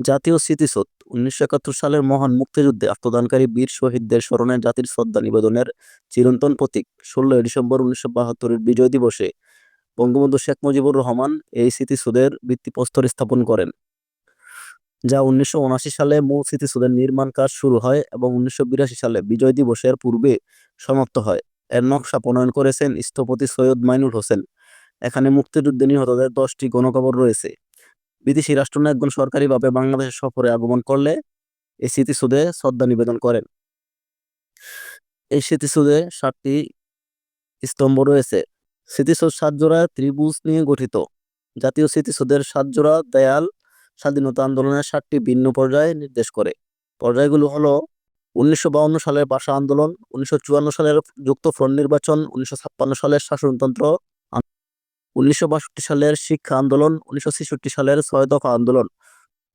জাতীয় স্মৃতিসৌধ। উনিশশো একাত্তর সালের মহান মুক্তিযুদ্ধে আত্মদানকারী বীর শহীদদের স্মরণে জাতির শ্রদ্ধা নিবেদনের চিরন্তন প্রতীক। ষোলোই ডিসেম্বর উনিশশো বাহাত্তরের বিজয় দিবসে বঙ্গবন্ধু শেখ মুজিবুর রহমান এই স্মৃতিসৌধের ভিত্তিপ্রস্তর স্থাপন করেন, যা উনিশশো উনআশি সালে মূল স্মৃতিসৌধের নির্মাণ কাজ শুরু হয় এবং উনিশশো বিরাশি সালে বিজয় দিবসের পূর্বে সমাপ্ত হয়। এর নকশা প্রণয়ন করেছেন স্থপতি সৈয়দ মাইনুল হোসেন। এখানে মুক্তিযুদ্ধে নিহতদের দশটি গণকবর রয়েছে। বিদেশি রাষ্ট্রনায়কগণ সরকারিভাবে বাংলাদেশ সফরে আগমন করলে এই স্মৃতিসৌধে শ্রদ্ধা নিবেদন করেন। এই স্মৃতিসৌধে সাতটি স্তম্ভ রয়েছে। স্মৃতিসৌধ সাত জোড়া ত্রিভুজ নিয়ে গঠিত। জাতীয় স্মৃতিসৌধের সাত জোড়া দেয়াল স্বাধীনতা আন্দোলনের সাতটি ভিন্ন পর্যায়ে নির্দেশ করে। পর্যায়গুলো হলো উনিশশো সালের ভাষা আন্দোলন, উনিশশো চুয়ান্ন সালের যুক্তফ্রন্ট নির্বাচন, উনিশশো ছাপ্পান্ন সালের শাসনতন্ত্র উনিশশো বাষট্টি সালের শিক্ষা আন্দোলন উনিশশো ছেষট্টি সালের ছয় দফা আন্দোলন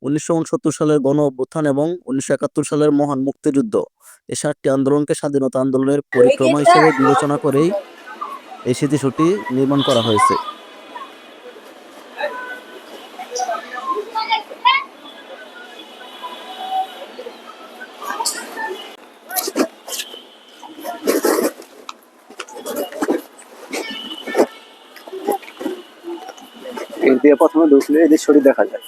উনিশশো উনসত্তর সালের গণ অভ্যুত্থান এবং উনিশশো একাত্তর সালের মহান মুক্তিযুদ্ধ। এই সাতটি আন্দোলনকে স্বাধীনতা আন্দোলনের পরিক্রমা হিসেবে বিবেচনা করেই এই স্মৃতিসূটি নির্মাণ করা হয়েছে। দিয়ে প্রথমে ঢুকলে এই দৃশ্যটি দেখা যায়।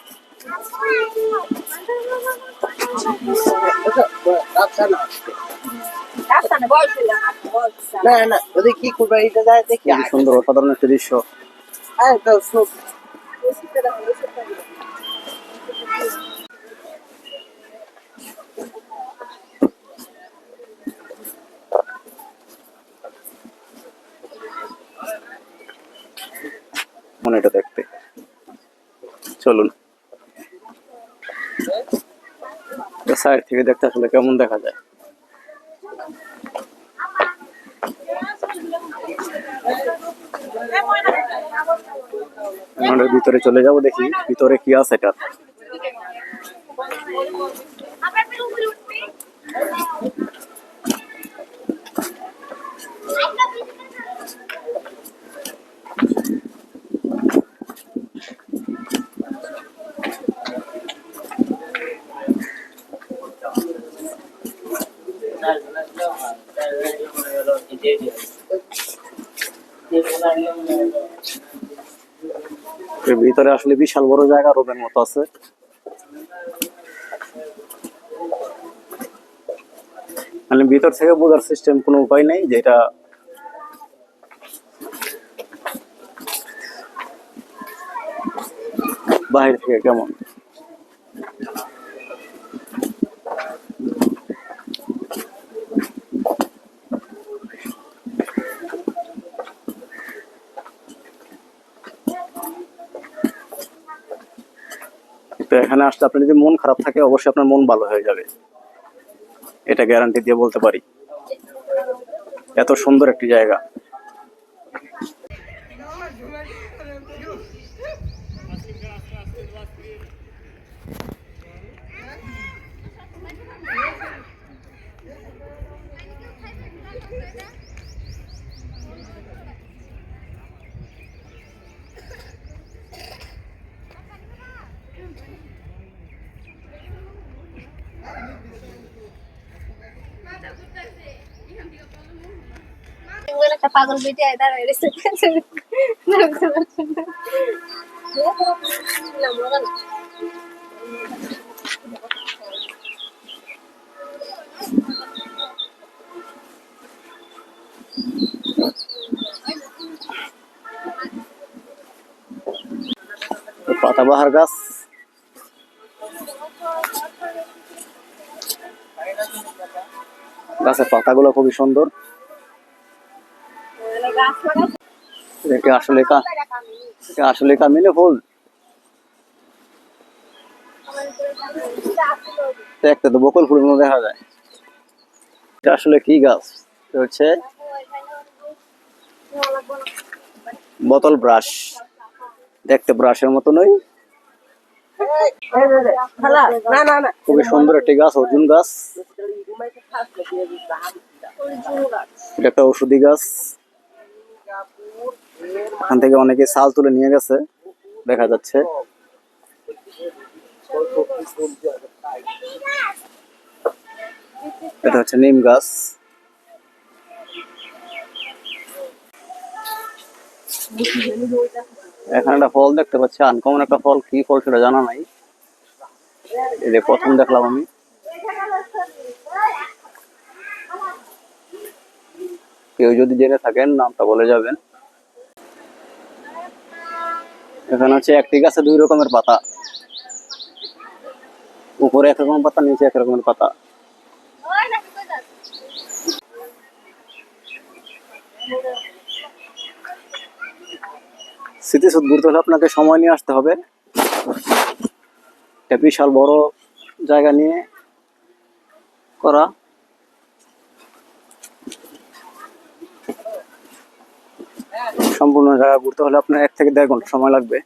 না না ওদের কি করবে এটা যায় দেখি। সুন্দর অসাধারণ একটি দৃশ্য। হ্যাঁ মনে এটা দেখতে। চলুন। সাইড থেকে দেখতে আসলে কেমন দেখা যায়? ভিতরে চলে যাব দেখি, ভিতরে কি আছে এটা এর ভিতরে আসলে বিশাল বড় জায়গা রোবের মতো আছে। মানে ভিতর থেকে বোঝার সিস্টেম কোনো উপায় নেই যেটা বাইরে থেকে কেমন। তো এখানে আসলে আপনার যদি মন খারাপ থাকে, অবশ্যই আপনার মন ভালো হয়ে যাবে। এটা গ্যারান্টি দিয়ে বলতে পারি। এত সুন্দর একটি জায়গা। একটা পাগল বেটে দাঁড়ায়। পাতাবাহার গাছ। গাছের পাতাগুলো খুবই সুন্দর। এটা আসলে কা এটা আসলে কামিলে ফুল। দেখতে তো বকুল মতো দেখা যায় এটা আসলে কি গাছ হচ্ছে। বোতল ব্রাশ দেখতে ব্রাশের মতো নয় খালা না না না খুবই সুন্দর একটি গাছ, অর্জুন গাছ। এটা একটা ঔষধি গাছ এখান থেকে অনেকে ছাল তুলে নিয়ে গেছে, দেখা যাচ্ছে। এটা হচ্ছে নিম গাছ। এখানে একটা ফল দেখতে পাচ্ছি, আনকমন একটা ফল। কি ফল সেটা জানা নাই। যে প্রথম দেখলাম আমি। কেউ যদি জেনে থাকেন, নামটা বলে যাবেন। এখানে হচ্ছে একটি গাছে দুই রকমের পাতা। উপরে এক রকমের পাতা, নিচে এক রকমের পাতা। কই ঘুরতে হলে আপনাকে সময় নিয়ে আসতে হবে। একটা বিশাল বড় জায়গা নিয়ে করা। সম্পূর্ণ জায়গা ঘুরতে হলে আপনার এক থেকে দেড় ঘণ্টা সময় লাগবে।